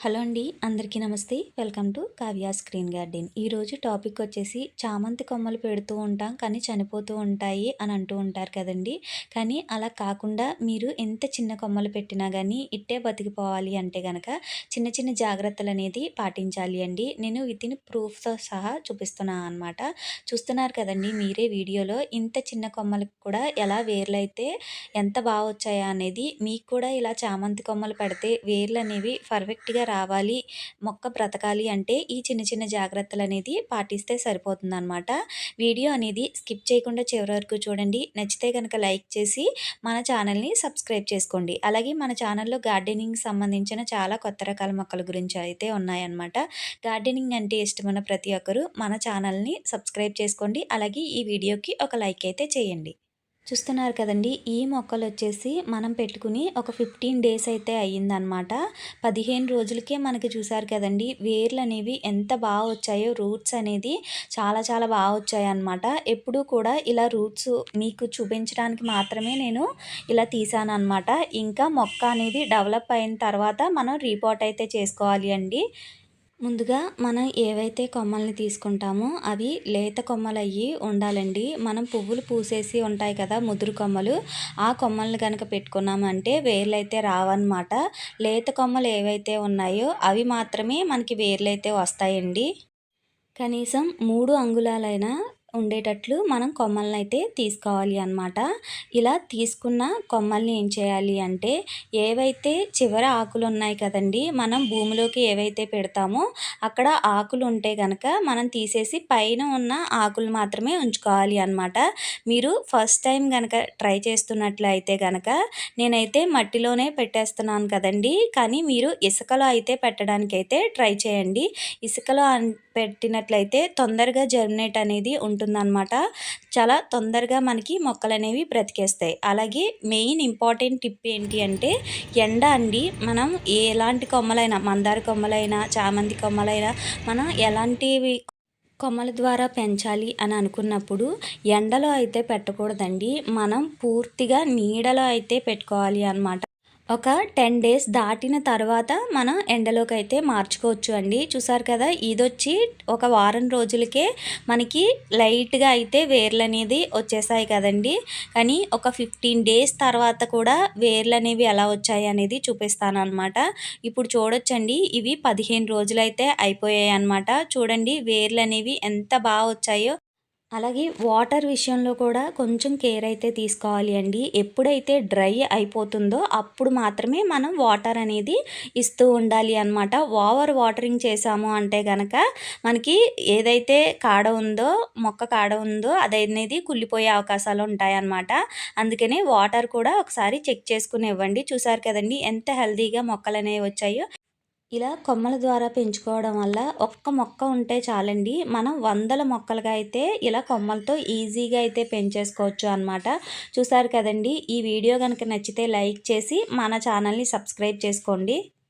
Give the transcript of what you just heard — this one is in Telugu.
హలో అండి అందరికీ నమస్తే. Welcome to Kavya screen garden. ఈరోజు టాపిక్ వచ్చేసి చామంతి కొమ్మలు పెడుతూ ఉంటాం కానీ చనిపోతూ ఉంటాయి అని అంటూ ఉంటారు కదండి. కానీ అలా కాకుండా మీరు ఎంత చిన్న కొమ్మలు పెట్టినా కానీ ఇట్టే బతికిపోవాలి అంటే కనుక చిన్న చిన్న జాగ్రత్తలు అనేది పాటించాలి అండి. నేను వితిన్ ప్రూఫ్తో సహా చూపిస్తున్నాను అనమాట చూస్తున్నారు కదండి మీరే వీడియోలో ఇంత చిన్న కొమ్మలకు కూడా ఎలా వేర్లు అయితే ఎంత బాగా వచ్చాయా అనేది మీకు కూడా ఇలా చామంతి కొమ్మలు పెడితే వేర్లు అనేవి పర్ఫెక్ట్గా రావాలి మొక్క బ్రతకాలి అంటే ఈ చిన్న చిన్న జాగ్రత్తలు అనేది పాటిస్తే సరిపోతుందన్నమాట. వీడియో అనేది స్కిప్ చేయకుండా చివరి వరకు చూడండి. నచ్చితే కనుక లైక్ చేసి మన ఛానల్ని సబ్స్క్రైబ్ చేసుకోండి. అలాగే మన ఛానల్లో గార్డెనింగ్ సంబంధించిన చాలా కొత్త రకాల మొక్కల గురించి అయితే ఉన్నాయన్నమాట. గార్డెనింగ్ అంటే ఇష్టమైన ప్రతి ఒక్కరూ మన ఛానల్ని సబ్స్క్రైబ్ చేసుకోండి. అలాగే ఈ వీడియోకి ఒక లైక్ అయితే చేయండి. చూస్తున్నారు కదండి ఈ మొక్కలు వచ్చేసి మనం పెట్టుకుని ఒక ఫిఫ్టీన్ డేస్ అయితే అయ్యిందనమాట పదిహేను రోజులకే మనకి చూసారు కదండి వేర్లు అనేవి ఎంత బాగా వచ్చాయో రూట్స్ అనేది చాలా చాలా బాగా వచ్చాయన్నమాట. ఎప్పుడూ కూడా ఇలా రూట్స్ మీకు చూపించడానికి మాత్రమే నేను ఇలా తీసాను అనమాట ఇంకా మొక్క అనేది డెవలప్ అయిన తర్వాత మనం రీపోర్ట్ అయితే చేసుకోవాలి అండి. ముందుగా మనం ఏవైతే కొమ్మల్ని తీసుకుంటామో అవి లేత కొమ్మలు అయ్యి ఉండాలండి. మనం పువ్వులు పూసేసి ఉంటాయి కదా ముదురు కొమ్మలు. ఆ కొమ్మల్ని కనుక పెట్టుకున్నామంటే వేర్లు అయితే రావన్నమాట. లేత కొమ్మలు ఏవైతే ఉన్నాయో అవి మాత్రమే మనకి వేర్లు అయితే వస్తాయండి. కనీసం మూడు అంగుళాలైనా ఉండేటట్లు మనం కొమ్మల్ని అయితే తీసుకోవాలి అనమాట ఇలా తీసుకున్న కొమ్మల్ని ఏం చేయాలి అంటే ఏవైతే చివర ఆకులు ఉన్నాయి కదండి మనం భూమిలోకి ఏవైతే పెడతామో అక్కడ ఆకులు ఉంటే కనుక మనం తీసేసి పైన ఉన్న ఆకులు మాత్రమే ఉంచుకోవాలి అనమాట మీరు ఫస్ట్ టైం కనుక ట్రై చేస్తున్నట్లయితే కనుక నేనైతే మట్టిలోనే పెట్టేస్తున్నాను కదండి. కానీ మీరు ఇసుకలో అయితే పెట్టడానికి అయితే ట్రై చేయండి. ఇసుకలో పెట్టినట్లయితే తొందరగా జర్మినేట్ అనేది ఉంటుందన్నమాట. చాలా తొందరగా మనకి మొక్కలు అనేవి బ్రతికేస్తాయి. అలాగే మెయిన్ ఇంపార్టెంట్ టిప్ ఏంటి అంటే ఎండ అండి. మనం ఎలాంటి కొమ్మలైనా మందార కొమ్మలైనా చామంతి కొమ్మలైనా మనం ఎలాంటివి కొమ్మల ద్వారా పెంచాలి అని అనుకున్నప్పుడు ఎండలో అయితే పెట్టకూడదండి. మనం పూర్తిగా నీడలో అయితే పెట్టుకోవాలి అనమాట ఒక టెన్ డేస్ దాటిన తర్వాత మనం ఎండలోకి అయితే మార్చుకోవచ్చు అండి. చూసారు కదా ఇదొచ్చి ఒక వారం రోజులకే మనకి లైట్గా అయితే వేర్లు అనేది వచ్చేసాయి కదండి. కానీ ఒక ఫిఫ్టీన్ డేస్ తర్వాత కూడా వేర్లు అనేవి ఎలా వచ్చాయి అనేది చూపిస్తాను అనమాట ఇప్పుడు చూడొచ్చండి ఇవి పదిహేను రోజులైతే అయిపోయాయి అనమాట చూడండి వేర్లు అనేవి ఎంత బాగా వచ్చాయో. అలాగే వాటర్ విషయంలో కూడా కొంచెం కేర్ అయితే తీసుకోవాలి అండి. ఎప్పుడైతే డ్రై అయిపోతుందో అప్పుడు మాత్రమే మనం వాటర్ అనేది ఇస్తూ ఉండాలి అనమాట ఓవర్ వాటరింగ్ చేసాము అంటే కనుక మనకి ఏదైతే కాడ ఉందో మొక్క కాడ ఉందో అదనేది కుళ్ళిపోయే అవకాశాలు ఉంటాయన్నమాట అందుకనే వాటర్ కూడా ఒకసారి చెక్ చేసుకుని ఇవ్వండి. చూసారు కదండి ఎంత హెల్తీగా మొక్కలు అనేవి వచ్చాయో. ఇలా కొమ్మల ద్వారా పెంచుకోవడం వల్ల ఒక్క మొక్క ఉంటే చాలండి. మనం వందల మొక్కలుగా అయితే ఇలా కొమ్మలతో ఈజీగా అయితే పెంచేసుకోవచ్చు అనమాట చూసారు కదండి? ఈ వీడియో కనుక నచ్చితే లైక్ చేసి మన ఛానల్ని సబ్స్క్రైబ్ చేసుకోండి.